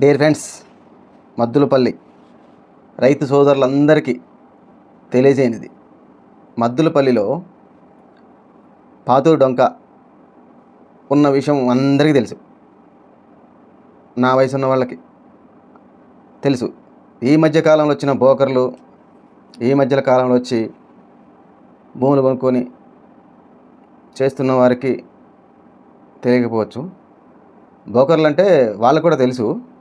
Dear friends Maddulapalli రైతు సోదరులందరికీ తెలియజేయనిది. మద్దులపల్లిలో పాతూరు డొంక ఉన్న విషయం అందరికీ తెలుసు. నా వయసు ఉన్న వాళ్ళకి తెలుసు. ఈ మధ్య కాలంలో వచ్చిన బోకర్లు ఈ మధ్య కాలంలో వచ్చి భూములు కొనుక్కొని చేస్తున్న వారికి తెలియకపోవచ్చు. బోకర్లు అంటే వాళ్ళకు కూడా తెలుసు.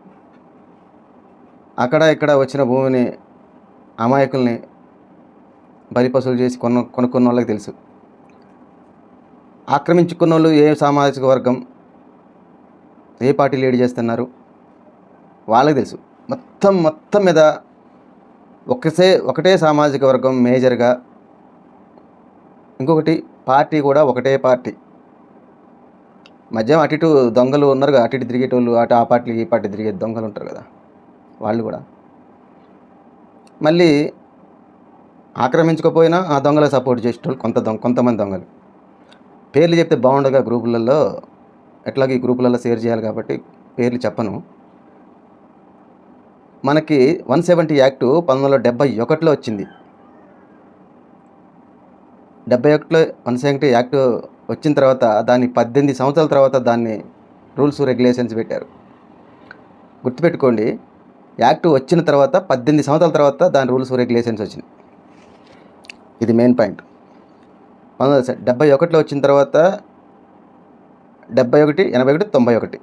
అక్కడ ఇక్కడ వచ్చిన భూమిని అమాయకుల్ని బలిపసులు చేసి కొన్న కొనుక్కున్న వాళ్ళకి తెలుసు. ఆక్రమించుకున్న వాళ్ళు ఏ సామాజిక వర్గం ఏ పార్టీ లీడ్ చేస్తున్నారు వాళ్ళకి తెలుసు. మొత్తం మొత్తం మీద ఒకసే ఒకటే సామాజిక వర్గం మేజర్గా ఇంకొకటి పార్టీ కూడా ఒకటే పార్టీ. మధ్య అటు ఇటు దొంగలు ఉన్నారు కదా అటు ఇటు తిరిగేటోళ్ళు అటు ఆ పార్టీ ఈ పార్టీ తిరిగే దొంగలు ఉంటారు కదా. వాళ్ళు కూడా. మళ్ళీ ఆక్రమించకపోయినా ఆ దొంగలకు సపోర్ట్ చేసేటోళ్ళు కొంత దొంగ కొంతమంది దొంగలు. పేర్లు చెప్తే బాగుండగా గ్రూపులలో ఎట్లాగో ఈ గ్రూపులలో షేర్ చేయాలి కాబట్టి పేర్లు చెప్పను. మనకి వన్ సెవెంటీ యాక్టు పంతొమ్మిది వందల డెబ్బై ఒకటిలో వచ్చింది. డెబ్బై ఒకటిలో వన్ సెవెంటీ యాక్ట్ వచ్చిన తర్వాత దాన్ని పద్దెనిమిది సంవత్సరాల తర్వాత దాన్ని రూల్స్ రెగ్యులేషన్స్ పెట్టారు. గుర్తుపెట్టుకోండి యాక్ట్ వచ్చిన తర్వాత పద్దెనిమిది సంవత్సరాల తర్వాత దాని రూల్స్ రెగ్యులేషన్స్ వచ్చినాయి. ఇది మెయిన్ పాయింట్. పంతొమ్మిది డెబ్బై ఒకటిలో వచ్చిన తర్వాత డెబ్బై ఒకటి ఎనభై ఒకటి తొంభై ఒకటి.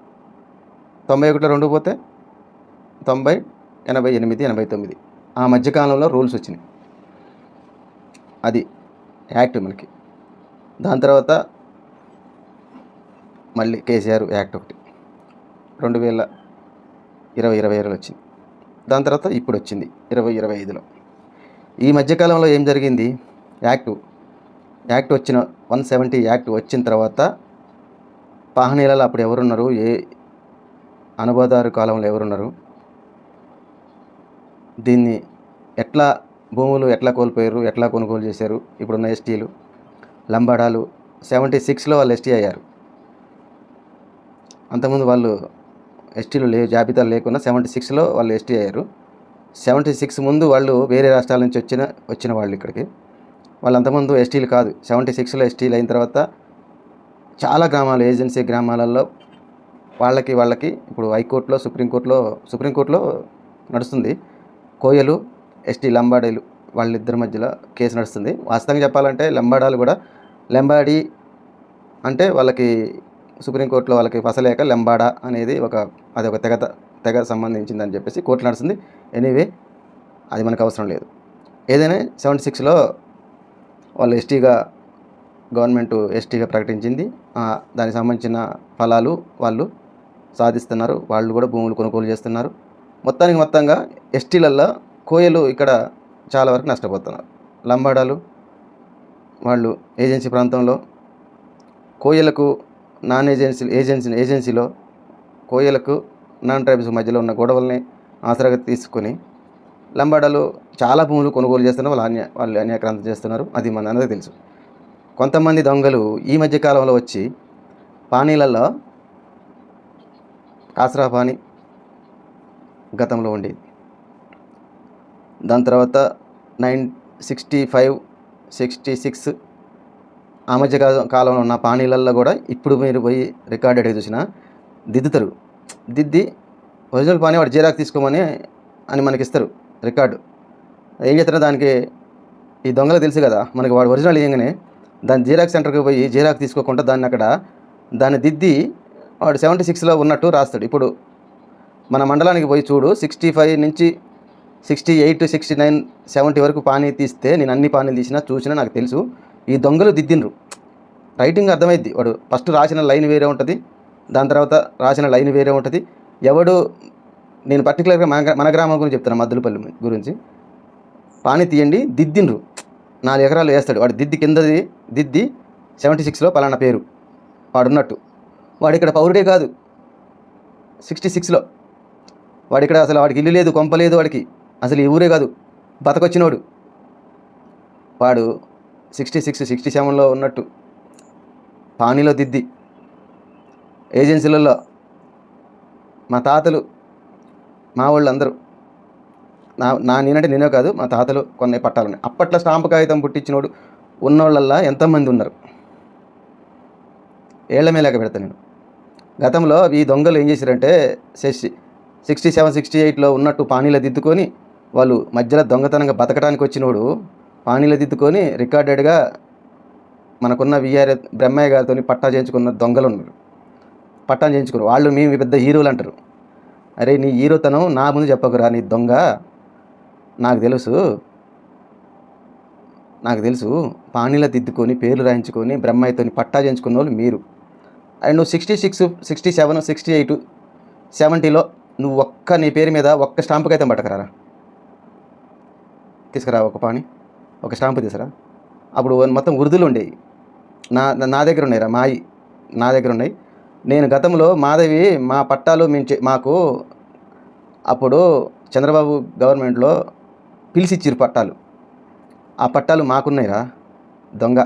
తొంభై ఒకటిలో రెండు పోతే తొంభై ఎనభై ఎనిమిది ఎనభై తొమ్మిది. ఆ మధ్యకాలంలో రూల్స్ వచ్చినాయి. అది యాక్ట్ మనకి. దాని తర్వాత మళ్ళీ కేసీఆర్ యాక్ట్ ఒకటి. రెండు వేల ఇరవై ఇరవై ఇరవై వచ్చింది. దాని తర్వాత ఇప్పుడు వచ్చింది ఇరవై ఇరవై ఐదులో. ఈ మధ్యకాలంలో ఏం జరిగింది? యాక్ట్ యాక్ట్ వచ్చిన వన్ సెవెంటీ యాక్ట్ వచ్చిన తర్వాత పాహనీలలో అప్పుడు ఎవరున్నారు? ఏ అనుభవదారు కాలంలో ఎవరున్నారు? దీన్ని ఎట్లా భూములు ఎట్లా కోల్పోయారు? ఎట్లా కొనుగోలు చేశారు? ఇప్పుడున్న ఎస్టీలు లంబాడాలు సెవెంటీ సిక్స్లో వాళ్ళు ఎస్టీ అయ్యారు. అంతకుముందు వాళ్ళు ఎస్టీలు లే జాబితాలు లేకుండా సెవెంటీ సిక్స్లో వాళ్ళు ఎస్టీ అయ్యారు. సెవెంటీ సిక్స్ ముందు వాళ్ళు వేరే రాష్ట్రాల నుంచి వచ్చిన వచ్చిన వాళ్ళు ఇక్కడికి. వాళ్ళు అంతకుముందు ఎస్టీలు కాదు. సెవెంటీ సిక్స్లో ఎస్టీలు అయిన తర్వాత చాలా గ్రామాలు ఏజెన్సీ గ్రామాలలో వాళ్ళకి వాళ్ళకి ఇప్పుడు హైకోర్టులో సుప్రీంకోర్టులో సుప్రీంకోర్టులో నడుస్తుంది. కోయలు ఎస్టీ లంబాడీలు వాళ్ళిద్దరి మధ్యలో కేసు నడుస్తుంది. వాస్తవంగా చెప్పాలంటే లంబాడాలు కూడా లంబాడీ అంటే వాళ్ళకి సుప్రీంకోర్టులో వాళ్ళకి ఫసలేక లంబాడా అనేది ఒక అది ఒక తెగ తెగ సంబంధించిందని చెప్పేసి కోర్టు నడుస్తుంది. ఎనీవే అది మనకు అవసరం లేదు. ఏదైనా సెవెంటీ సిక్స్లో వాళ్ళు ఎస్టీగా గవర్నమెంట్ ఎస్టీగా ప్రకటించింది. దానికి సంబంధించిన ఫలాలు వాళ్ళు సాధిస్తున్నారు. వాళ్ళు కూడా భూములు కొనుగోలు చేస్తున్నారు. మొత్తానికి మొత్తంగా ఎస్టీలల్లో కోయలు ఇక్కడ చాలా వరకు నష్టపోతున్నారు. లంబాడాలు వాళ్ళు ఏజెన్సీ ప్రాంతంలో కోయలకు నాన్ ఏజెన్సీ ఏజెన్సీ ఏజెన్సీలో కోయలకు నాన్ ట్రైబ్స్ మధ్యలో ఉన్న గొడవల్ని ఆసరాగా తీసుకొని లంబాడలు చాలా భూములు కొనుగోలు చేస్తున్నారు వాళ్ళు అన్య వాళ్ళు అన్యాక్రాంతం చేస్తున్నారు. అది మన అందరికీ తెలుసు. కొంతమంది దొంగలు ఈ మధ్య కాలంలో వచ్చి పానీలలో కాసరా పానీ గతంలో ఉండేది దాని తర్వాత nine sixty five sixty six ఆ మధ్య కాలంలో ఉన్న పానీలల్లో కూడా ఇప్పుడు మీరు పోయి రికార్డెడ్ చూసినా దిద్దుతారు. దిద్ది ఒరిజినల్ పానీ వాడు జీరాక్ తీసుకోమని అని మనకి ఇస్తారు రికార్డు. ఏం చేస్తారో దానికి ఈ దొంగలు తెలుసు కదా మనకి వాడు ఒరిజినల్ ఇవ్వగానే దాని జీరాక్ సెంటర్కి పోయి జీరాక్ తీసుకోకుండా దాన్ని అక్కడ దాన్ని దిద్ది వాడు సెవెంటీ సిక్స్లో ఉన్నట్టు రాస్తాడు. ఇప్పుడు మన మండలానికి పోయి చూడు సిక్స్టీ ఫైవ్ నుంచి sixty eight sixty nine seventy వరకు పానీ తీస్తే నేను అన్ని పానీలు తీసినా చూసినా నాకు తెలుసు. ఈ దొంగలు దిద్దిండ్రు. రైటింగ్ అర్థమైద్ది. వాడు ఫస్ట్ రాసిన లైన్ వేరే ఉంటుంది దాని తర్వాత రాసిన లైన్ వేరే ఉంటుంది. ఎవడు నేను పర్టికులర్గా మన మన గ్రామం గురించి చెప్తాను మద్దులపల్లి గురించి. పాని తీయండి దిద్దిండ్రు. నాలుగు ఎకరాలు వేస్తాడు. వాడు దిద్ది కిందది దిద్ది సెవెంటీ సిక్స్లో పలానా పేరు. వాడున్నట్టు. వాడు ఇక్కడ పౌరుడే కాదు. సిక్స్టీ సిక్స్లో వాడు ఇక్కడ అసలు వాడికి ఇల్లు లేదు కొంప లేదు వాడికి. అసలు ఈ ఊరే కాదు. బతకొచ్చినోడు. వాడు సిక్స్టీ సిక్స్ సిక్స్టీ సెవెన్లో ఉన్నట్టు. పానీలో దిద్ది. ఏజెన్సీలలో మా తాతలు మా వాళ్ళు అందరూ నా నా నేనంటే నేనే కాదు మా తాతలు కొన్ని పట్టాలని. అప్పట్లో స్టాంపు కాగితం పుట్టించినోడు ఉన్నోళ్ళల్లా ఎంతమంది ఉన్నారు? ఏళ్ళ లేక పెడతాను నేను. గతంలో ఈ దొంగలు ఏం చేశారంటే సిక్స్టీ సెవెన్ సిక్స్టీ ఎయిట్లో ఉన్నట్టు పానీలో దిద్దుకొని వాళ్ళు మధ్యలో దొంగతనంగా బతకడానికి వచ్చినోడు పానీలో దిద్దుకొని రికార్డెడ్గా మనకున్న విఆర్ బ్రహ్మయ్య గారితో పట్టా చేయించుకున్న దొంగలు ఉన్నారు. పట్టా చేయించుకున్నారు. వాళ్ళు మేము పెద్ద హీరోలు అంటారు. అరే నీ హీరోతనం నా ముందు చెప్పకురా నీ దొంగ. నాకు తెలుసు. నాకు తెలుసు. పానీలో దిద్దుకొని పేర్లు రాయించుకొని బ్రహ్మయ్యతో పట్టా చేయించుకున్న వాళ్ళు మీరు. అండ్ నువ్వు sixty six sixty seven sixty eight సెవెంటీలో నువ్వు ఒక్క నీ పేరు మీద ఒక్క స్టాంపుకి అయితే పట్టకరారా తీసుకురా ఒక పాని ఒక స్టాంపు తీసారా అప్పుడు మొత్తం ఉర్దూలు ఉండేవి నా నా దగ్గర ఉన్నాయిరా మాయి నా దగ్గర ఉన్నాయి. నేను గతంలో మాధవి మా పట్టాలు మేము మాకు అప్పుడు చంద్రబాబు గవర్నమెంట్లో పిలిచిచ్చిరు పట్టాలు. ఆ పట్టాలు మాకున్నాయిరా దొంగ.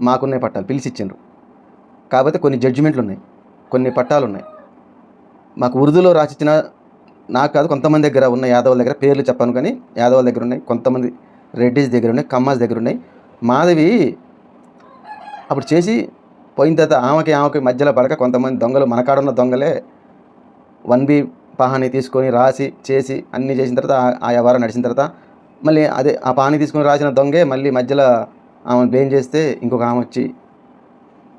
మాకున్నాయి పట్టాలు పిలిచిచ్చిండ్రు. కాకపోతే కొన్ని జడ్జిమెంట్లు ఉన్నాయి. కొన్ని పట్టాలు ఉన్నాయి. మాకు ఉర్దూలో రాసిచ్చిన నాకు కాదు కొంతమంది దగ్గర ఉన్న యాదవుల దగ్గర పేర్లు చెప్పాను కానీ యాదవుల దగ్గర ఉన్నాయి. కొంతమంది రెడ్డిస్ దగ్గర ఉన్నాయి కమ్మాస్ దగ్గర ఉన్నాయి. మాధవి అప్పుడు చేసి పోయిన తర్వాత ఆమెకి ఆమెకి మధ్యలో పడక కొంతమంది దొంగలు మన కాడ ఉన్న దొంగలే వన్ బి పాహాని తీసుకొని రాసి చేసి అన్నీ చేసిన తర్వాత ఆ- వ్యవహారం నడిచిన తర్వాత మళ్ళీ అదే ఆ పాని తీసుకొని రాసిన దొంగే మళ్ళీ మధ్యలో ఆమె బ్లేమ్ చేస్తే ఇంకొక ఆమె వచ్చి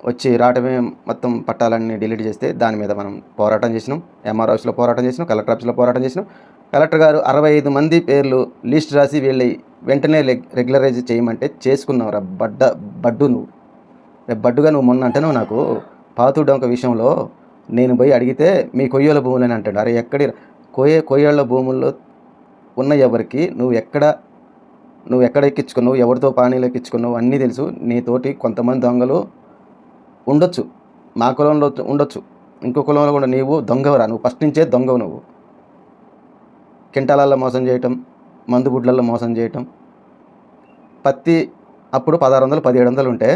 వచ్చి రావటమే మొత్తం పట్టాలన్నీ డిలీట్ చేస్తే దాని మీద మనం పోరాటం చేసినాం. ఎంఆర్ ఆఫీస్లో పోరాటం చేసినాం కలెక్టర్ ఆఫీస్లో పోరాటం చేసినాం. కలెక్టర్ గారు అరవై ఐదు మంది పేర్లు లిస్ట్ రాసి వెళ్ళి వెంటనే రెగ్- రెగ్యులరైజ్ చేయమంటే చేసుకున్నావు రా బడ్డ బడ్డు నువ్వు. రేపు బడ్డుగా నువ్వు మొన్న అంటున్నావు నాకు పాతుడొంక విషయంలో నేను పోయి అడిగితే మీ కొయ్యోల భూములని అంటాడు. అరే ఎక్కడి కోయే కొయ్యోళ్ళ భూముల్లో ఉన్న ఎవరికి నువ్వు ఎక్కడ నువ్వు ఎక్కడ ఎక్కించుకున్నావు ఎవరితో పానీలు ఎక్కించుకున్నావు అన్నీ తెలుసు. నీతోటి కొంతమంది దొంగలు ఉండొచ్చు. మా కులంలో ఉండొచ్చు. ఇంకో కులంలో కూడా నీవు దొంగవరా? నువ్వు ఫస్ట్ నుంచే దొంగవు నువ్వు. కింటాలల్లో మోసం చేయటం మందు గుడ్లల్లో మోసం చేయటం. పత్తి అప్పుడు పదహారు వందలు పదిహేడు వందలు ఉంటే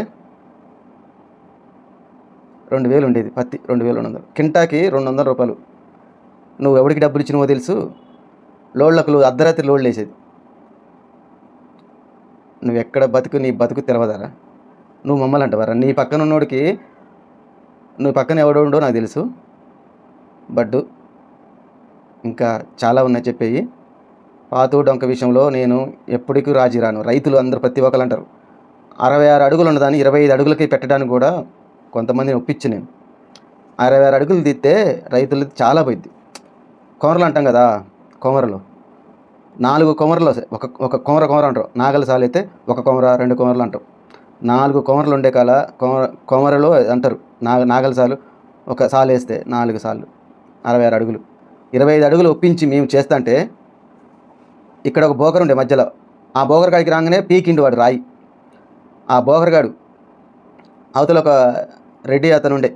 రెండు వేలు ఉండేది పత్తి రెండు వేలు రెండు వందలు. కింటాకి రెండు వందల రూపాయలు. నువ్వు ఎవరికి డబ్బులు ఇచ్చినవో తెలుసు? లోడ్లకు అర్ధరాత్రి లోడ్లు వేసేది నువ్వు ఎక్కడ బతుకు నీ బతుకు తెలవదారా? నువ్వు మమ్మల్ని అంటవారా నీ పక్కన ఉన్నోడికి నువ్వు పక్కన ఎవడో ఉండో నాకు తెలుసు. బడ్డు ఇంకా చాలా ఉన్నాయి చెప్పేవి పాతూ డొంక విషయంలో నేను ఎప్పటికీ రాజీ రాను రైతులు అందరూ ప్రతి ఒక్కరు అంటారు అరవై ఆరు అడుగులు ఉన్నదాన్ని ఇరవై ఐదు అడుగులకి పెట్టడానికి కూడా కొంతమందిని ఒప్పించి నేను. అరవై ఆరు అడుగులు తీస్తే రైతులు చాలా పోయింది కొమరలు అంటాం కదా కొమరలు. నాలుగు కొమరలు ఒక ఒక కొమర కొమర అంటారు. నాగల సాలు అయితే ఒక కొమర రెండు కొమరలు అంటారు. నాలుగు కొమరలు ఉండే కాల కొమర కొమరలు అంటారు. నాగ నాగల సాలు ఒక సాలు వేస్తే నాలుగు సార్లు అరవై ఆరు అడుగులు. ఇరవై ఐదు అడుగులు ఒప్పించి మేము చేస్తాంటే ఇక్కడ ఒక బోకర్ ఉండే మధ్యలో. ఆ బోకర్ కాడికి రాగానే పీకిండి వాడు రాయి. ఆ బోకర్గాడు అవతల ఒక రెడ్డి అతను ఉండే.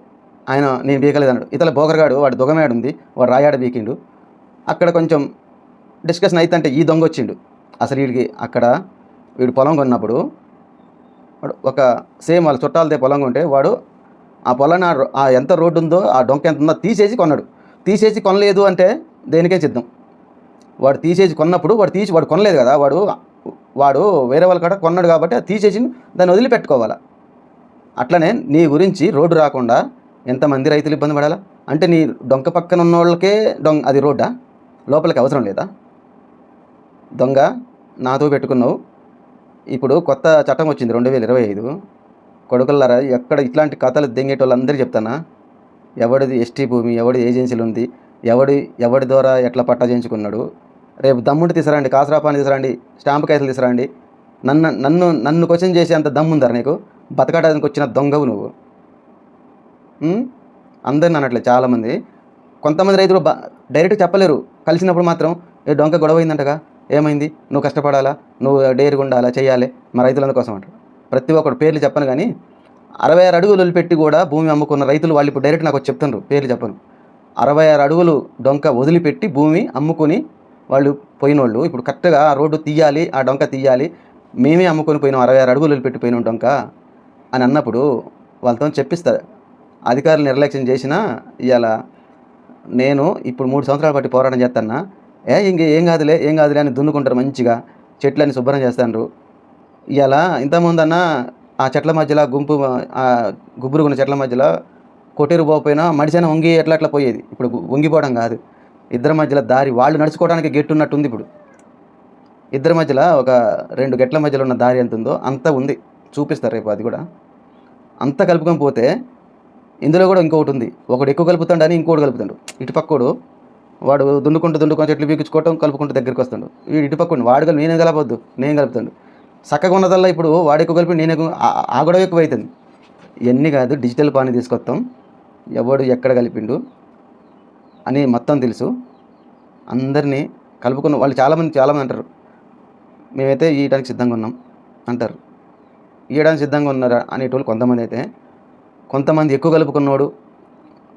ఆయన నేను పీకలేదు అన్నాడు ఇతల బోకర్గాడు వాడు దొంగమేడు ఉంది. వాడు రాయాడు పీకిండు. అక్కడ కొంచెం డిస్కషన్ అయితే ఈ దొంగ వచ్చిండు. అసలు వీడికి అక్కడ వీడు పొలం కొన్నప్పుడు వాడు ఒక సేమ్ వాళ్ళ చుట్టాలదే పొలం కొంటే వాడు ఆ పొలాన్ని ఆ ఎంత రోడ్డు ఉందో ఆ డొంక ఎంత ఉందో తీసేసి కొన్నాడు. తీసేసి కొనలేదు అంటే దేనికే సిద్ధం వాడు తీసేసి కొన్నప్పుడు వాడు తీసి వాడు కొనలేదు కదా వాడు వాడు వేరే వాళ్ళ కాడ కొన్నాడు కాబట్టి అది తీసేసి దాన్ని వదిలిపెట్టుకోవాలా? అట్లనే నీ గురించి రోడ్డు రాకుండా ఎంతమంది రైతులు ఇబ్బంది పడాలా? అంటే నీ డొంక పక్కన ఉన్న వాళ్ళకే డొంగ అది రోడ్డా? లోపలికి అవసరం లేదా? దొంగ నాతో పెట్టుకున్నావు. ఇప్పుడు కొత్త చట్టం వచ్చింది రెండు వేల ఇరవై ఐదు. కొడుకులారా ఎక్కడ ఇట్లాంటి కథలు దెంగేటోళ్ళందరూ చెప్తానా? ఎవడిది ఎస్టీ భూమి ఎవడి ఏజెన్సీలు ఉంది ఎవడి ఎవడి ద్వారా ఎట్లా పట్టా చేయించుకున్నాడు? రేపు దమ్ముడు తీసురండి కాసరాపాన్ని తీసురండి స్టాంప్ కేసులు తీసురండి నన్ను నన్ను నన్ను క్వశ్చన్ చేసే అంత దమ్ముందరా నీకు? బతకడానికి వచ్చిన దొంగవు నువ్వు. అందరిని అన్నట్లే చాలామంది. కొంతమంది రైతులు బా డైరెక్ట్ చెప్పలేరు. కలిసినప్పుడు మాత్రం ఏ డొంక గొడవ అయిందంటగా? ఏమైంది? నువ్వు కష్టపడాలా? నువ్వు డేరుగా ఉండాలా చేయాలి మా రైతులందరి కోసం అంటారు. ప్రతి ఒక్కడు పేర్లు చెప్పను కానీ అరవై ఆరు అడుగులు వదిలిపెట్టి కూడా భూమి అమ్ముకున్న రైతులు వాళ్ళు ఇప్పుడు డైరెక్ట్ నాకు చెప్తున్నారు పేర్లు చెప్పను. అరవై ఆరు అడుగులు డొంక వదిలిపెట్టి భూమి అమ్ముకొని వాళ్ళు పోయినోళ్ళు ఇప్పుడు కరెక్ట్గా ఆ రోడ్డు తీయాలి ఆ డొంక తీయాలి మేమే అమ్ముకొని పోయినాం అరవై ఆరు అడుగులు వదిలిపెట్టి పోయినాం డొంక అని అన్నప్పుడు వాళ్ళతో చెప్పిస్తారు అధికారులు నిర్లక్ష్యం చేసినా ఇవాళ నేను ఇప్పుడు మూడు సంవత్సరాలు బట్టి పోరాటం చేస్తానా ఏ ఇంక ఏం కాదులే ఏం కాదులే అని దున్నుకుంటారు మంచిగా చెట్లని శుభ్రం చేస్తాను ఇవాళ ఇంతకుముందన్నా ఆ చెట్ల మధ్యలో గుంపు ఆ గుబురుగున్న చెట్ల మధ్యలో కొట్టేరు పోకపోయినా మడిసైన వంగి ఎట్లా అట్లా పోయేది. ఇప్పుడు వంగిపోవడం కాదు. ఇద్దరి మధ్యలో దారి వాళ్ళు నడుచుకోవడానికి గెట్టు ఉన్నట్టుంది ఇప్పుడు. ఇద్దరి మధ్యలో ఒక రెండు గెట్ల మధ్యలో ఉన్న దారి ఎంత ఉందో అంత ఉంది. చూపిస్తారు రేపు అది కూడా. అంత కలుపుకొని పోతే ఇందులో కూడా ఇంకొకటి ఉంది. ఒకడు ఎక్కువ కలుపుతాడని ఇంకోటి కలుపుతాడు. ఇటుపక్కోడు వాడు దున్నుకుంటూ దున్నుకొని చెట్లు పీకించుకోవటం కలుపుకుంటూ దగ్గరికి వస్తాడు. ఇటుపక్కడు వాడు కలిపి నేనే కలపొద్దు? నేను కలుపుతాడు చక్కగా ఉన్నదల్లా ఇప్పుడు వాడు ఎక్కువ కలిపి నేను ఆ- ఆ గొడవ ఎక్కువ అవుతుంది ఇవన్నీ కాదు డిజిటల్ పాని తీసుకొస్తాం ఎవడు ఎక్కడ కలిపిండు అని మొత్తం తెలుసు. అందరినీ కలుపుకున్న వాళ్ళు చాలామంది చాలామంది అంటారు. మేమైతే ఇయడానికి సిద్ధంగా ఉన్నాం అంటారు. ఇయడానికి సిద్ధంగా ఉన్నారు అనేటోళ్ళు కొంతమంది అయితే. కొంతమంది ఎక్కువ కలుపుకున్నోడు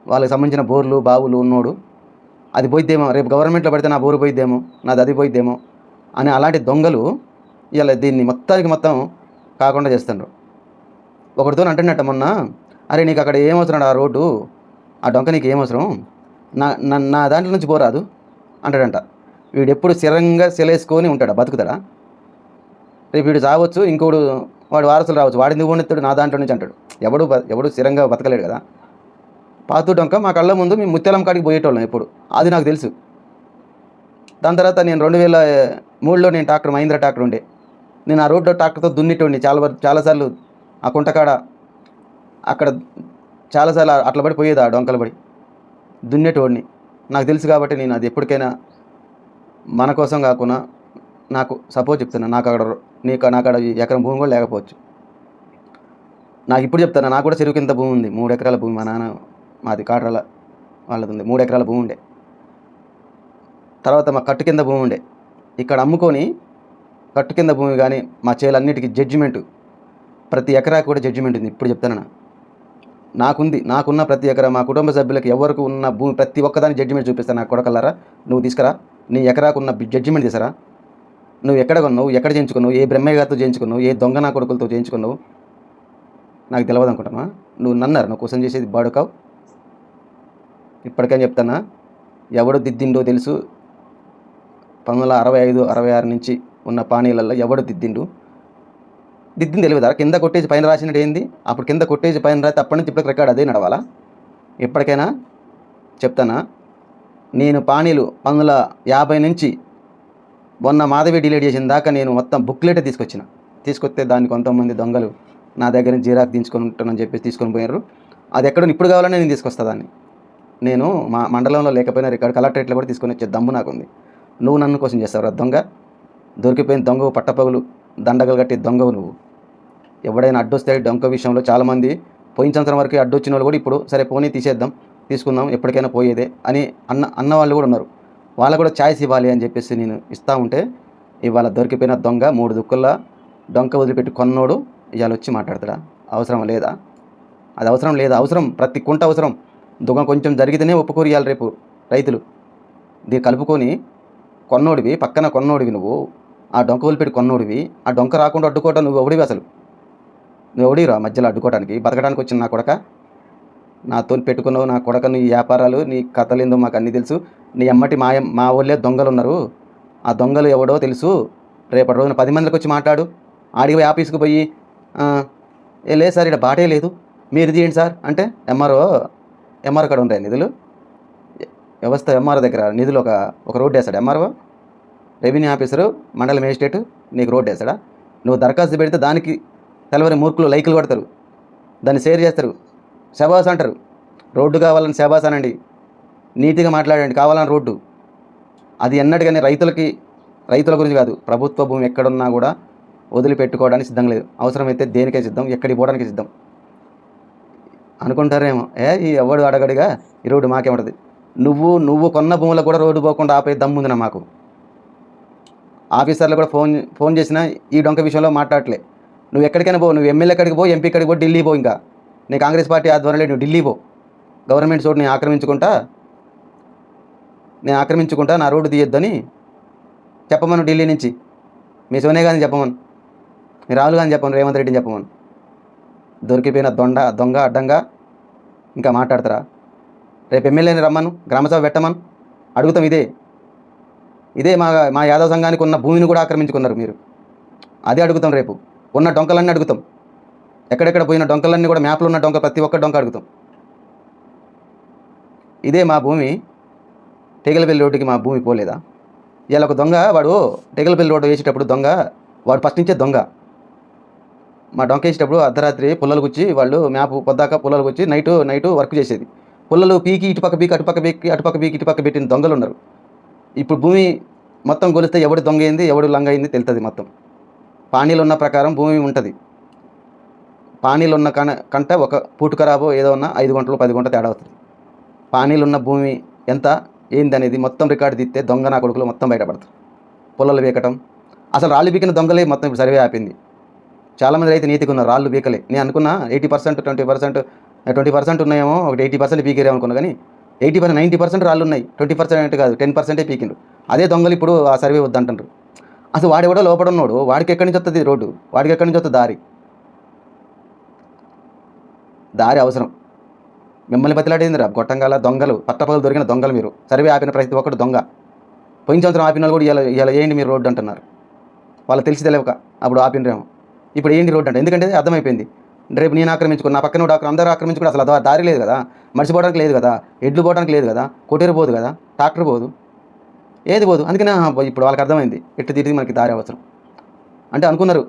వాళ్ళకి సంబంధించిన బోర్లు బావులు ఉన్నోడు అది పోయిద్దేమో రేపు గవర్నమెంట్లో పడితే నా బోరు పోయిద్దేమో నాది అది పోయిద్దేమో అని అలాంటి దొంగలు ఇలా దీన్ని మొత్తానికి మొత్తం కాకుండా చేస్తుండ్రు. ఒకటితో అంటున్నట్ట మొన్న అరే నీకు అక్కడ ఏమవసరం ఆ రోడ్డు? ఆ డొంక నీకు ఏమవసరం నా నా నా దాంట్లో నుంచి పోరాదు అంటాడంట. వీడు ఎప్పుడు స్థిరంగా సెలేసుకొని ఉంటాడు బతుకుతాడా? రేపు వీడు చావచ్చు ఇంకోడు వాడు వారసులు రావచ్చు వాడి ఎందుకు నా దాంట్లో నుంచి అంటాడు. ఎవడు ఎవడు స్థిరంగా బతకలేడు కదా. పాతు డొంక మా కళ్ళ ముందు మేము ముత్యాలం కాడికి పోయేటోళ్ళం ఎప్పుడు అది నాకు తెలుసు. దాని తర్వాత నేను రెండు వేల మూడులో నేను ట్రాక్టర్ మహీంద్ర ట్రాక్టర్ ఉండే. నేను ఆ రోడ్లో ట్రాక్టర్తో దున్నిటోడిని. చాలా చాలాసార్లు ఆ కుంటకాడ అక్కడ చాలాసార్లు అట్లా పడి పోయేది ఆ డొంకలు పడి. దున్నేటోడిని. నాకు తెలుసు కాబట్టి నేను అది ఎప్పటికైనా మన కోసం కాకుండా నాకు సపోజ్ చెప్తున్నా. నాకు అక్కడ నీకు నాకు అక్కడ ఎకరం భూమి కూడా లేకపోవచ్చు. నాకు ఇప్పుడు చెప్తాను నాకు కూడా చెరువు కింద భూమి ఉంది. మూడు ఎకరాల భూమి మా నాన్న మాది కాట్రాల వాళ్ళది ఉంది. మూడు ఎకరాల భూమి ఉండే. తర్వాత మా కట్టు కింద భూమి ఉండే. ఇక్కడ అమ్ముకొని కట్టు కింద భూమి కానీ మా చేలన్నిటికీ జడ్జిమెంట్ ప్రతి ఎకరాకు కూడా జడ్జిమెంట్ ఉంది. ఇప్పుడు చెప్తాను నాకుంది నాకున్న ప్రతి ఎకరా మా కుటుంబ సభ్యులకు ఎవరికి ఉన్న భూమి ప్రతి ఒక్కదాని జడ్జిమెంట్ చూపిస్తాను నా కొడకల్లారా? నువ్వు తీసుకురా. నీ ఎకరాకున్న జడ్జిమెంట్ తీసుకురా నువ్వు ఎక్కడ కొన్నావు? ఎక్కడ చేయించుకున్నావు? ఏ బ్రహ్మయ్య గారితో చేయించుకున్నావు? ఏ దొంగ నా కొడుకులతో చేయించుకున్నావు? నాకు తెలియదు అనుకుంటున్నా నువ్వు నన్నారు నువ్వు క్వశ్చన్ చేసేది బాడుకావు. ఇప్పటికైనా చెప్తానా? ఎవడు దిద్దిండో తెలుసు. పంతొమ్మిది వందల అరవై ఐదు అరవై ఆరు నుంచి ఉన్న పానీలలో ఎవడు దిద్దిండు? దిద్దింది తెలియదా? కింద కొట్టేసి పైన రాసినట్టు ఏంది? అప్పుడు కింద కొట్టేసి పైన రాస్తే అప్పటి నుంచి ఇప్పటికి రికార్డ్ అదే నడవాలా? ఎప్పటికైనా చెప్తానా? నేను పానీలు పంతొమ్మిది యాభై నుంచి మొన్న మాధవి డిలీట్ చేసిన దాకా నేను మొత్తం బుక్లెట్ తీసుకొచ్చిన. తీసుకొస్తే దాన్ని కొంతమంది దొంగలు నా దగ్గర జీరాకు తీసుకొని ఉంటానని చెప్పేసి తీసుకొని పోయారు అది ఎక్కడో ఇప్పుడు కావాలని నేను తీసుకొస్తా దాన్ని. నేను మా మండలంలో లేకపోయినా రికార్డ్ కలెక్టరేట్లో కూడా తీసుకొని వచ్చే దమ్ము నాకుంది. నువ్వు నన్ను కోసం చేస్తావు దొంగ. దొరికిపోయిన దొంగవు పట్టపగులు దండగలు కట్టి దొంగవు నువ్వు. ఎవడైనా అడ్డొస్తే డొంక విషయంలో చాలామంది పోయిన సంవత్సరం వరకు అడ్డొచ్చిన వాళ్ళు కూడా ఇప్పుడు సరే పోనీ తీసేద్దాం తీసుకుందాం ఎప్పటికైనా పోయేదే అని అన్న అన్న వాళ్ళు కూడా ఉన్నారు. వాళ్ళకు కూడా ఛాయిస్ ఇవ్వాలి అని చెప్పేసి నేను ఇస్తూ ఉంటే ఇవాళ దొరికిపోయిన దొంగ మూడు దుక్కుల్లో డొంక వదిలిపెట్టి కొన్నోడు ఇవాళ వచ్చి మాట్లాడతాడా? అవసరం లేదా? అది అవసరం లేదా? అవసరం. ప్రతి కుంట అవసరం. దుఃఖం కొంచెం జరిగితేనే ఒప్పుకోరు ఇవ్వాలి రేపు రైతులు. దీన్ని కలుపుకొని కొన్నోడివి పక్కన కొన్నోడివి నువ్వు. ఆ డొంక వదిలిపెట్టి కొన్నోడివి. ఆ డొంక రాకుండా అడ్డుకోవటం నువ్వు ఎవడివి అసలు? నువ్వు ఎవడిరా మధ్యలో అడ్డుకోవడానికి బతకడానికి వచ్చిన నా కొడక? నాతో పెట్టుకున్నావు నా కొడక నీ వ్యాపారాలు నీ కథలేందో మాకు అన్నీ తెలుసు. నీ అమ్మటి మా మా ఊళ్ళే దొంగలు ఉన్నారు ఆ దొంగలు ఎవడో తెలుసు. రేపటి రోజున పది మందికి వచ్చి మాట్లాడు. ఆడికి పోయి ఆఫీస్కి పోయి లేదు సార్ ఇక్కడ బాటే లేదు. మీరు తీయండి సార్. అంటే ఎంఆర్ఓ ఎంఆర్ఓ కాడ ఉంటాయి నిధులు? వ్యవస్థ ఎంఆర్ఓ దగ్గర నిధులు ఒక ఒక రోడ్డు వేస్తాడు ఎంఆర్ఓ. రెవెన్యూ ఆఫీసరు మండల మేజిస్ట్రేట్ నీకు రోడ్ వేస్తాడా? నువ్వు దరఖాస్తు పెడితే దానికి తెలవని మూర్ఖులు లైకులు కొడతారు. దాన్ని షేర్ చేస్తారు. శబాస్ అంటారు. రోడ్డు కావాలని శబాస్ అనండి. నీట్గా మాట్లాడండి. కావాలని రోడ్డు. అది ఎన్నటికని రైతులకి రైతుల గురించి కాదు. ప్రభుత్వ భూమి ఎక్కడున్నా కూడా వదిలిపెట్టుకోవడానికి సిద్ధం లేదు. అవసరమైతే దేనికే సిద్ధం? ఎక్కడికి పోవడానికి సిద్ధం? అనుకుంటారేమో. ఏ ఈ ఎవడు అడగడిగా ఈ రోడ్డు మాకేముంటుంది నువ్వు నువ్వు కొన్న భూములకు కూడా రోడ్డు పోకుండా ఆపే దమ్ముందిన మాకు. ఆఫీసర్లు కూడా ఫోన్ ఫోన్ చేసినా ఈ డొంక విషయంలో మాట్లాడలే. నువ్వు ఎక్కడికైనా పో నువ్వు ఎమ్మెల్యే ఎక్కడికి పో ఎంపీ ఎక్కడికి పో ఢిల్లీ పో ఇంకా. నీ కాంగ్రెస్ పార్టీ ఆధ్వర్యంలో నువ్వు ఢిల్లీ పో. గవర్నమెంట్ చోటు నేను ఆక్రమించుకుంటా నేను ఆక్రమించుకుంటా నా రోడ్డు తీయొద్దని చెప్పమను ఢిల్లీ నుంచి. మీ సోనియా గాంధీ చెప్పమను. మీ రాహుల్ గాంధీ చెప్పమను రేవంత్ రెడ్డిని చెప్పమను. దొరికిపోయిన దొండ దొంగ అడ్డంగా ఇంకా మాట్లాడతారా? రేపు ఎమ్మెల్యేని రమ్మను గ్రామసభ పెట్టమను. అడుగుతాం ఇదే. ఇదే మా మా యాదవ సంఘానికి ఉన్న భూమిని కూడా ఆక్రమించుకున్నారు మీరు. అదే అడుగుతాం రేపు. ఉన్న డొంకలన్నీ అడుగుతాం. ఎక్కడెక్కడ పోయిన డొంకలన్నీ కూడా మ్యాప్లో ఉన్న డొంక ప్రతి ఒక్క డొంక అడుగుతాం. ఇదే మా భూమి. టేగలపల్లి రోడ్డుకి మా భూమి పోలేదా? ఇలా ఒక దొంగ వాడు టేగలపల్లి రోడ్డు వేసేటప్పుడు దొంగ వాడు ఫస్ట్ నుంచే దొంగ. మా డొంక వేసేటప్పుడు అర్ధరాత్రి పుల్లలు గుచ్చి వాళ్ళు మ్యాప్ పొద్దాక పుల్లలు గుచ్చి నైటు నైటు వర్క్ చేసేది. పుల్లలు పీకి ఇటుపక్క పీకి అటుపక్క పీకి అటుపక్క పీకి ఇటుపక్క పెట్టిన దొంగలు ఉన్నారు. ఇప్పుడు భూమి మొత్తం కొలిస్తే ఎవడు దొంగ అయింది ఎవడు లంగ అయింది తెలుస్తుంది మొత్తం. పానీలు ఉన్న ప్రకారం భూమి ఉంటుంది. పానీలు ఉన్న కన కంట ఒక పూట ఖరాబు ఏదో ఉన్న ఐదు గంటలు పది గంటలు తేడా అవుతుంది పానీలు ఉన్న భూమి ఎంత ఏంది అనేది మొత్తం రికార్డు తీస్తే దొంగ నా కొడుకులు మొత్తం బయటపడతారు. పొలాలు బీకటం అసలు రాళ్ళు బీకిన దొంగలే మొత్తం ఇప్పుడు సర్వే ఆపింది. చాలామంది అయితే నీతిగా ఉన్నారు రాళ్ళు బీకలే నేను అనుకున్నా eighty percent twenty percent twenty percent ఉన్నాయేమో ఒకటి ఎయిటీ పర్సెంట్ పీకేరేమో అనుకున్నా కానీ ఎయిటీ పర్సెంట్ నైంటీ పర్సెంట్ రాళ్ళు ఉన్నాయి. ట్వంటీ పర్సెంట్ కాదు టెన్ పర్సెంటే పీకిండు అదే దొంగలు ఇప్పుడు ఆ సర్వే వద్దంటారు అసలు వాడు కూడా లోపల ఉన్నాడు. వాడికి ఎక్కడి నుంచి వస్తుంది రోడ్డు? వాడికి ఎక్కడి నుంచి వస్తుంది దారి? దారి అవసరం. మిమ్మల్ని బతిలాడేందిరా? గొట్టంగాల దొంగలు పట్టపగలు దొరికిన దొంగలు మీరు. సర్వే ఆపిన ప్రతి ఒక్కడు దొంగ. పోయిన సంవత్సరం ఆపిన వాళ్ళు కూడా ఇలా ఇలా ఏంటి మీరు రోడ్డు అంటున్నారు? వాళ్ళు తెలిసి తెలియక అప్పుడు ఆపినరేమో. ఇప్పుడు ఏంటి రోడ్డు అంటే ఎందుకంటే అర్థమైపోయింది. రేపు నేను ఆక్రమించుకుని నా పక్కన డాక్టర్ అందరూ ఆక్రమించుకుని అసలు దారి లేదు కదా. మర్చిపోవడానికి లేదు కదా. ఎడ్లు పోవడానికి లేదు కదా. కొట్టేరు పోదు కదా. ట్రాక్టర్ పోదు. ఏది పోదు. అందుకనే ఇప్పుడు వాళ్ళకి అర్థమైంది. ఎట్టు తిరిగి మనకి దారి అవసరం. అంటే అనుకున్నారు.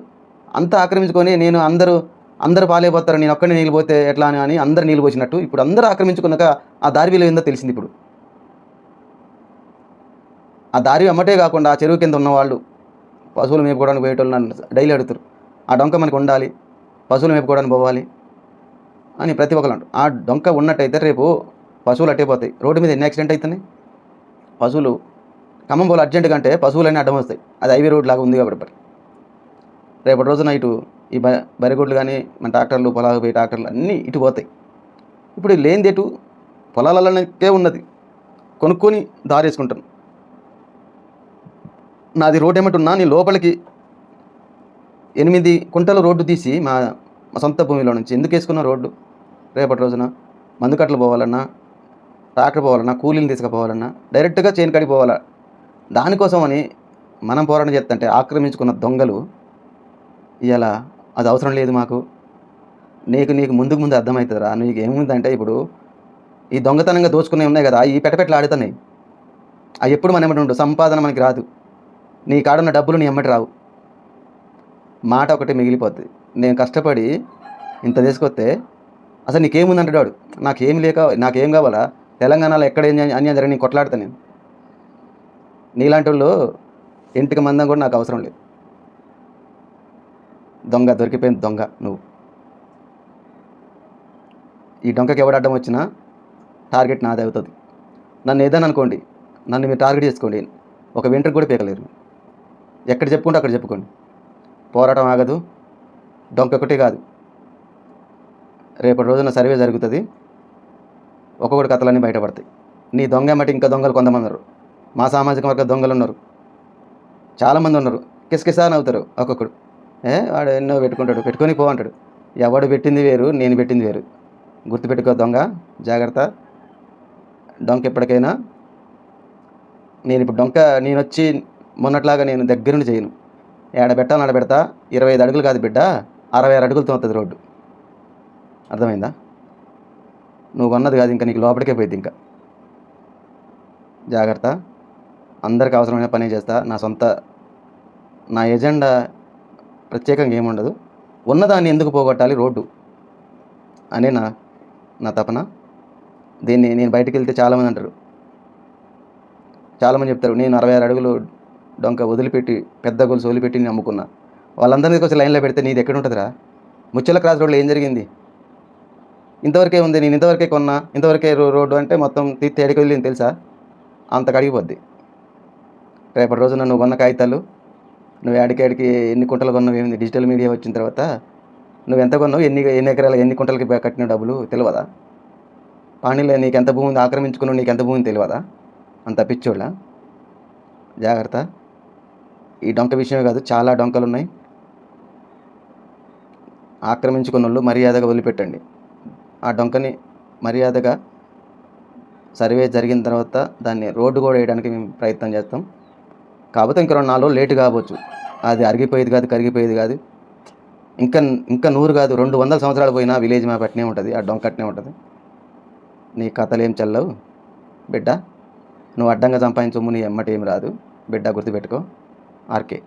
అంతా ఆక్రమించుకొని నేను అందరూ అందరూ పాలైపోతారు. నేను ఒక్కడే నీళ్ళు పోతే ఎట్లా అని అని అందరు నీళ్ళు పోసినట్టు ఇప్పుడు అందరూ ఆక్రమించుకున్నాక ఆ దారి విలువ ఏందో తెలిసింది ఇప్పుడు. ఆ దారి అమ్మటే కాకుండా ఆ చెరువు కింద ఉన్నవాళ్ళు పశువులు మేపుకోవడానికి పోయేటోళ్ళు నన్ను డైలీ అడుగుతారు. ఆ డొంక మనకు ఉండాలి. పశువులు మేపుకోవడానికి పోవాలి అని ప్రతి ఒక్కరు అంటారు. ఆ డొంక ఉన్నట్టయితే రేపు పశువులు అట్టే పోతాయి. రోడ్డు మీద ఎన్ని యాక్సిడెంట్ అవుతున్నాయి? పశువులు ఖమ్మం పోలు అర్జెంట్ కంటే పశువులన్నీ అడ్డం వస్తాయి. అది హైవే రోడ్ లాగా ఉంది కాబట్టి రేపటి రోజున ఇటు ఈ బ బరిగొడ్లు కానీ మన ట్రాక్టర్లు పొలాలు పోయి ట్రాక్టర్లు అన్నీ ఇటు పోతాయి. ఇప్పుడు లేనిది ఎటు? పొలాలకే ఉన్నది. కొనుక్కొని దారి వేసుకుంటాను నాది రోడ్ ఏమంటున్నా నీ లోపలికి ఎనిమిది కుంటల రోడ్డు తీసి మా మా సొంత భూమిలో నుంచి ఎందుకు వేసుకున్న రోడ్డు? రేపటి రోజున మందుకట్లు పోవాలన్నా ట్రాక్టర్ పోవాలన్నా కూలీలు తీసుకుపోవాలన్నా డైరెక్ట్గా చేను కడిగి పోవాలా? దానికోసం అని మనం పోరాటం చేస్తుంటే ఆక్రమించుకున్న దొంగలు ఇలా అది అవసరం లేదు మాకు. నీకు నీకు ముందుకు ముందు అర్థమవుతుందిరా. నీకు ఏముందంటే ఇప్పుడు ఈ దొంగతనంగా దోచుకునే ఉన్నాయి కదా ఈ పెట్టపెట్లు ఆడుతున్నాయి. అవి ఎప్పుడు మనం ఎమ్మటి ఉండవు. సంపాదన మనకి రాదు. నీ కాడున్న డబ్బులు నీ ఎమ్మటి రావు. మాట ఒకటి మిగిలిపోతుంది నేను కష్టపడి ఇంత తీసుకొస్తే అసలు నీకేముందంటాడు వాడు? నాకేం లేక నాకేం కావాలా? తెలంగాణలో ఎక్కడ ఏం అన్యాయం జరిగి నేను కొట్లాడతా నేను. నీలాంటి వాళ్ళు ఇంటికి మందం కూడా నాకు అవసరం లేదు. దొంగ దొరికిపోయింది దొంగ నువ్వు. ఈ డొంకకి ఎవడు అడ్డం వచ్చినా టార్గెట్ నాది అవుతుంది. నన్ను ఏదైనా అనుకోండి నన్ను మీరు టార్గెట్ చేసుకోండి. ఒక వింటర్ కూడా పీకలేరు ఎక్కడ చెప్పుకుంటే అక్కడ చెప్పుకోండి. పోరాటం ఆగదు. డొంక ఒకటే కాదు. రేపటి రోజున సర్వే జరుగుతుంది. ఒక్కొక్కటి కథలన్నీ బయటపడతాయి. నీ దొంగ ఏమంటే? ఇంకా దొంగలు కొంతమంది ఉన్నారు మా సామాజిక వర్గ దొంగలు ఉన్నారు. చాలామంది ఉన్నారు. కిసకిసా నవ్వుతారు ఒక్కొక్కడు. ఏ వాడు ఎన్నో పెట్టుకుంటాడు. పెట్టుకొని పో అంటాడు. ఎవడు పెట్టింది వేరు నేను పెట్టింది వేరు. గుర్తుపెట్టుకో దొంగ జాగ్రత్త. డొంక ఎప్పటికైనా నేను ఇప్పుడు డొంక నేను వచ్చి మొన్నట్లాగా నేను దగ్గరుండి చేయను. ఏడ పెట్టాలని ఆడ పెడతా. ఇరవై ఐదు అడుగులు కాదు బిడ్డ. అరవై ఆరు అడుగులతో వస్తుంది రోడ్డు. అర్థమైందా? నువ్వు కొన్నది కాదు ఇంకా నీకు లోపలికే పోయింది ఇంకా. జాగ్రత్త. అందరికి అవసరమైన పని చేస్తా. నా సొంత నా ఎజెండా ప్రత్యేకంగా ఏముండదు ఉన్నదాన్ని ఎందుకు పోగొట్టాలి? రోడ్డు. అనే నా నా తపన. దీన్ని నేను బయటకు వెళ్తే చాలామంది అంటారు. చాలామంది చెప్తారు నేను అరవై ఆరు అడుగులు డొంక వదిలిపెట్టి పెద్ద గొలుసు వదిలిపెట్టి నేను అమ్ముకున్నా వాళ్ళందరినీ కొంచెం లైన్లో పెడితే నీది ఎక్కడ ఉంటుందిరా? ముచ్చల క్రాస్ రోడ్లో ఏం జరిగింది? ఇంతవరకే ఉంది నేను ఇంతవరకే కొన్నా ఇంతవరకే రో- రోడ్డు అంటే మొత్తం తీర్థ ఎడికి వెళ్ళింది తెలుసా? అంత కడిగిపోద్ది రేపటి రోజున నువ్వు కొన్న కాగితాలు నువ్వు ఏడికేడికి ఎన్ని కుంటలు కొన్నావు ఏమింది? డిజిటల్ మీడియా వచ్చిన తర్వాత నువ్వు ఎంత కొన్నావు ఎన్ని ఎన్ని ఎకరాలు ఎన్ని కుంటలకి కట్టిన డబ్బులు తెలియదా? పాణిలో నీకు ఎంత భూమి ఆక్రమించుకున్నావు నీకు ఎంత భూమి తెలియదా? అంత పిచ్చోళ్ళ? జాగ్రత్త. ఈ డొంక విషయమే కాదు చాలా డొంకలు ఉన్నాయి. ఆక్రమించుకున్నోళ్ళు మర్యాదగా వదిలిపెట్టండి. ఆ డొంకని మర్యాదగా సర్వే జరిగిన తర్వాత దాన్ని రోడ్డు కూడా వేయడానికి మేము ప్రయత్నం చేస్తాం. కాకపోతే ఇంకా రెండు నాలుగు రోజులు లేట్ కావచ్చు అది అరిగిపోయేది కాదు కరిగిపోయేది కాదు. ఇంకా ఇంకా నూరు కాదు రెండు వందల సంవత్సరాలు పోయినా విలేజ్ మ్యాప్ అట్నే ఉంటుంది ఆ డొంక అట్నే ఉంటుంది. నీ కథలు ఏం చల్లవు? బిడ్డ నువ్వు అడ్డంగా సంపాదించము నీ ఎమ్మటి ఏం రాదు. బిడ్డ గుర్తుపెట్టుకో. ఆర్కే.